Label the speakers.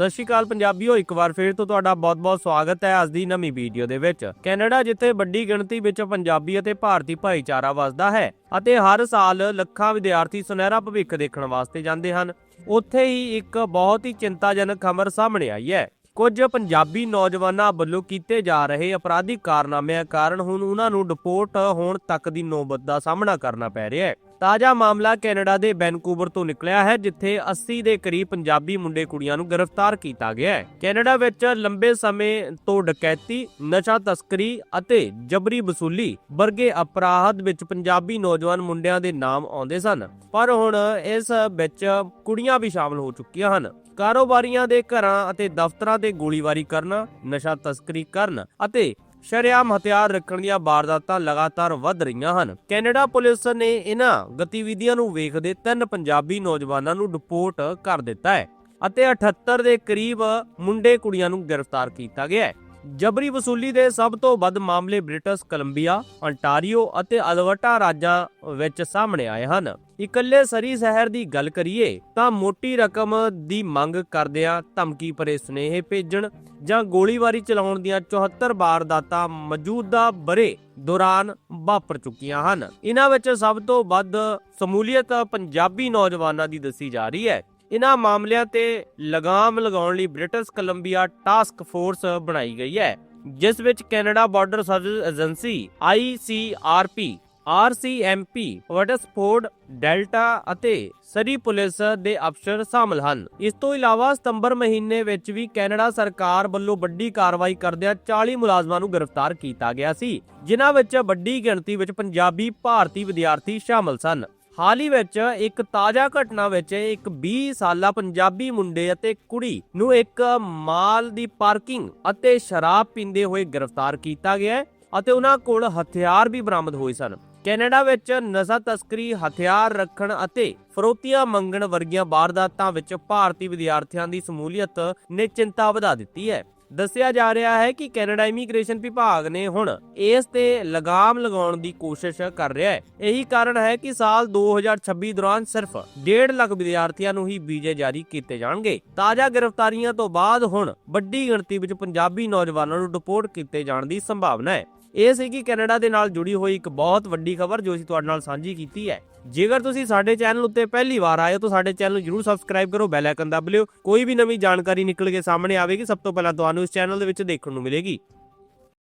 Speaker 1: ਸਤਿ ਸ਼੍ਰੀ ਅਕਾਲ ਪੰਜਾਬੀਓ, ਇੱਕ ਵਾਰ ਫੇਰ ਤੋਂ ਤੁਹਾਡਾ ਬਹੁਤ-ਬਹੁਤ ਸਵਾਗਤ ਹੈ ਅੱਜ ਦੀ ਨਵੀਂ ਵੀਡੀਓ ਦੇ ਵਿੱਚ। ਕੈਨੇਡਾ, ਜਿੱਥੇ ਵੱਡੀ ਗਿਣਤੀ ਵਿੱਚ ਪੰਜਾਬੀ ਅਤੇ ਭਾਰਤੀ ਭਾਈਚਾਰਾ ਵੱਸਦਾ ਹੈ ਅਤੇ ਹਰ ਸਾਲ ਲੱਖਾਂ ਵਿਦਿਆਰਥੀ ਸੁਨਹਿਰਾ ਭਵਿੱਖ ਦੇਖਣ ਵਾਸਤੇ ਜਾਂਦੇ ਹਨ, ਉੱਥੇ ਹੀ ਇੱਕ ਬਹੁਤ ਹੀ ਚਿੰਤਾਜਨਕ ਖਬਰ ਸਾਹਮਣੇ ਆਈ ਹੈ। ਕੁਝ ਪੰਜਾਬੀ ਨੌਜਵਾਨਾਂ ਵੱਲੋਂ ਕੀਤੇ ਜਾ ਰਹੇ ਅਪਰਾਧਿਕ ਕਾਰਨਾਮਿਆਂ ਕਾਰਨ ਹੁਣ ਉਹਨਾਂ ਨੂੰ ਡਿਪੋਰਟ ਹੋਣ ਤੱਕ ਦੀ ਨੌਬਤ ਦਾ ਸਾਹਮਣਾ ਕਰਨਾ ਪੈ ਰਿਹਾ ਹੈ। ਤਾਜ਼ਾ ਮਾਮਲਾ ਕੈਨੇਡਾ ਦੇ ਵੈਨਕੂਵਰ ਤੋਂ ਨਿਕਲਿਆ ਹੈ, ਜਿੱਥੇ 80 ਦੇ ਕਰੀਬ ਪੰਜਾਬੀ ਮੁੰਡੇ ਕੁੜੀਆਂ ਨੂੰ ਗ੍ਰਿਫਤਾਰ ਕੀਤਾ ਗਿਆ ਹੈ। ਕੈਨੇਡਾ ਵਿੱਚ ਲੰਬੇ ਸਮੇਂ ਤੋਂ ਡਕੈਤੀ, ਨਸ਼ਾ ਤਸਕਰੀ ਅਤੇ ਜਬਰੀ ਵਸੂਲੀ ਵਰਗੇ ਅਪਰਾਧ ਵਿੱਚ ਪੰਜਾਬੀ ਨੌਜਵਾਨ ਮੁੰਡਿਆਂ ਦੇ ਨਾਮ ਆਉਂਦੇ ਸਨ। ਪਰ ਹੁਣ ਇਸ ਵਿੱਚ ਕੁੜੀਆਂ ਵੀ ਸ਼ਾਮਲ ਹੋ ਚੁੱਕੀਆਂ ਹਨ। ਕਾਰੋਬਾਰੀਆਂ ਦੇ ਘਰਾਂ ਅਤੇ ਦਫ਼ਤਰਾਂ ਤੇ ਗੋਲੀਬਾਰੀ ਕਰਨਾ, ਨਸ਼ਾ ਤਸਕਰੀ ਕਰਨ ਅਤੇ ਸ਼ਰੇਆਮ ਹਥਿਆਰ ਰੱਖਣ ਦੀਆਂ ਵਾਰਦਾਤਾਂ ਲਗਾਤਾਰ ਵੱਧ ਰਹੀਆਂ ਹਨ। ਕੈਨੇਡਾ ਪੁਲਿਸ ਨੇ ਇਹਨਾਂ ਗਤੀਵਿਧੀਆਂ ਨੂੰ ਵੇਖਦੇ ਤਿੰਨ ਪੰਜਾਬੀ ਨੌਜਵਾਨਾਂ ਨੂੰ ਡਿਪੋਰਟ ਕਰ ਦਿੱਤਾ ਹੈ ਅਤੇ 78 ਦੇ ਕਰੀਬ ਮੁੰਡੇ ਕੁੜੀਆਂ ਨੂੰ ਗ੍ਰਿਫਤਾਰ ਕੀਤਾ ਗਿਆ ਹੈ। ਜਬਰੀ ਵਸੂਲੀ ਦੇ ਸਭ ਤੋਂ ਵੱਧ ਮਾਮਲੇ ਬ੍ਰਿਟਿਸ਼ ਕੋਲੰਬੀਆ ontario ਅਤੇ ਅਲਵਰਟਾ ਰਾਜਾਂ ਵਿੱਚ ਸਾਹਮਣੇ ਆਏ ਹਨ। ਇਕੱਲੇ ਸਰੀ ਸ਼ਹਿਰ ਦੀ ਗੱਲ ਕਰੀਏ ਤਾਂ ਮੋਟੀ ਰਕਮ ਦੀ ਮੰਗ ਕਰਦਿਆਂ ਧਮਕੀ ਭਰੇ ਸੁਨੇਹੇ ਭੇਜਣ ਜਾਂ ਗੋਲੀਬਾਰੀ ਚਲਾਉਣ ਦੀਆਂ 74 ਵਾਰਦਾਤਾਂ ਮੌਜੂਦਾ ਬਰੇ ਦੌਰਾਨ ਵਾਪਰ ਚੁੱਕੀਆਂ ਹਨ। ਇਹਨਾਂ ਵਿੱਚ ਸਭ ਤੋਂ ਵੱਧ ਸਮੂਲੀਅਤ ਪੰਜਾਬੀ ਨੌਜਵਾਨਾਂ ਦੀ ਦੱਸੀ ਜਾ ਰਹੀ ਹੈ। ਇਹਨਾਂ ਮਾਮਲਿਆਂ ਤੇ ਲਗਾਮ ਲਗਾਉਣ ਲਈ ਬ੍ਰਿਟਿਸ਼ ਕੋਲੰਬੀਆ ਟਾਸਕ ਫੋਰਸ ਬਣਾਈ ਗਈ ਹੈ, ਜਿਸ ਵਿੱਚ Canada border service agency ICRP RCMP ਵਟਸਫੋਰਡ Delta ਅਤੇ ਸਰੀ ਪੁਲਿਸ ਦੇ ਅਫਸਰ ਸ਼ਾਮਲ ਹਨ। ਇਸ ਤੋਂ ਇਲਾਵਾ ਸਤੰਬਰ ਮਹੀਨੇ ਵਿੱਚ ਵੀ ਕੈਨੇਡਾ ਸਰਕਾਰ ਵੱਲੋਂ ਵੱਡੀ ਕਾਰਵਾਈ ਕਰਦਿਆਂ 40 ਮੁਲਾਜ਼ਮਾਂ ਨੂੰ ਗ੍ਰਿਫਤਾਰ ਕੀਤਾ ਗਿਆ ਸੀ, ਜਿਨ੍ਹਾਂ ਵਿੱਚ ਵੱਡੀ ਗਿਣਤੀ ਵਿੱਚ ਪੰਜਾਬੀ ਭਾਰਤੀ ਵਿਦਿਆਰਥੀ ਸ਼ਾਮਲ ਸਨ। ਹਾਲ ਹੀ ਵਿੱਚ ਇੱਕ ਤਾਜ਼ਾ ਘਟਨਾ ਵਿੱਚ ਇੱਕ 20 ਸਾਲਾ ਪੰਜਾਬੀ ਮੁੰਡੇ ਅਤੇ ਕੁੜੀ ਨੂੰ ਇੱਕ ਮਾਲ ਦੀ ਪਾਰਕਿੰਗ ਅਤੇ ਸ਼ਰਾਬ ਪੀਂਦੇ ਹੋਏ ਗ੍ਰਿਫਤਾਰ ਕੀਤਾ ਗਿਆ ਅਤੇ ਉਹਨਾਂ ਕੋਲ ਹਥਿਆਰ ਵੀ ਬਰਾਮਦ ਹੋਏ ਸਨ। ਕੈਨੇਡਾ ਵਿੱਚ ਨਸ਼ਾ ਤਸਕਰੀ, ਹਥਿਆਰ ਰੱਖਣ ਅਤੇ ਫਰੋਤੀਆਂ ਮੰਗਣ ਵਰਗੀਆਂ ਵਾਰਦਾਤਾਂ ਵਿੱਚ ਭਾਰਤੀ ਵਿਦਿਆਰਥੀਆਂ ਦੀ ਸਮੂਲੀਅਤ ਨੇ ਚਿੰਤਾ ਵਧਾ ਦਿੱਤੀ ਹੈ। ਦੱਸਿਆ ਜਾ ਰਿਹਾ ਹੈ ਕਿ ਕੈਨੇਡਾ ਇਮੀਗ੍ਰੇਸ਼ਨ ਵਿਭਾਗ ਨੇ ਹੁਣ ਇਸ ਤੇ ਲਗਾਮ ਲਗਾਉਣ ਦੀ ਕੋਸ਼ਿਸ਼ ਕਰ ਰਿਹਾ ਹੈ। ਇਹੀ ਕਾਰਨ ਹੈ ਕਿ ਸਾਲ 2026 ਦੌਰਾਨ ਸਿਰਫ 1.5 ਲੱਖ ਵਿਦਿਆਰਥੀਆਂ ਨੂੰ ਹੀ ਵੀਜ਼ੇ ਜਾਰੀ ਕੀਤੇ ਜਾਣਗੇ। ਤਾਜ਼ਾ ਗ੍ਰਿਫਤਾਰੀਆਂ ਤੋਂ ਬਾਅਦ ਹੁਣ ਵੱਡੀ ਗਿਣਤੀ ਵਿੱਚ ਪੰਜਾਬੀ ਨੌਜਵਾਨਾਂ ਨੂੰ ਡਿਪੋਰਟ ਕੀਤੇ ਜਾਣ ਦੀ ਸੰਭਾਵਨਾ ਹੈ। ਇਹ ਸੀ ਕਿ ਕੈਨੇਡਾ ਦੇ ਨਾਲ ਜੁੜੀ ਹੋਈ ਇੱਕ ਬਹੁਤ ਵੱਡੀ ਖਬਰ ਜੋ ਅਸੀਂ ਤੁਹਾਡੇ ਨਾਲ ਸਾਂਝੀ ਕੀਤੀ ਹੈ। ਜੇਕਰ ਤੁਸੀਂ ਸਾਡੇ ਚੈਨਲ ਉੱਤੇ ਪਹਿਲੀ ਵਾਰ ਆਏ ਹੋ ਤਾਂ ਸਾਡੇ ਚੈਨਲ ਨੂੰ ਜਰੂਰ ਸਬਸਕ੍ਰਾਈਬ ਕਰੋ, ਬੈਲ ਆਈਕਨ ਦਬ ਲਿਓ। ਕੋਈ ਵੀ ਨਵੀਂ ਜਾਣਕਾਰੀ ਨਿਕਲ ਕੇ ਸਾਹਮਣੇ ਆਵੇਗੀ, ਸਭ ਤੋਂ ਪਹਿਲਾਂ ਤੁਹਾਨੂੰ ਤੁਹਾਨੂੰ ਇਸ ਚੈਨਲ ਦੇ ਵਿੱਚ ਦੇਖਣ ਨੂੰ ਮਿਲੇਗੀ।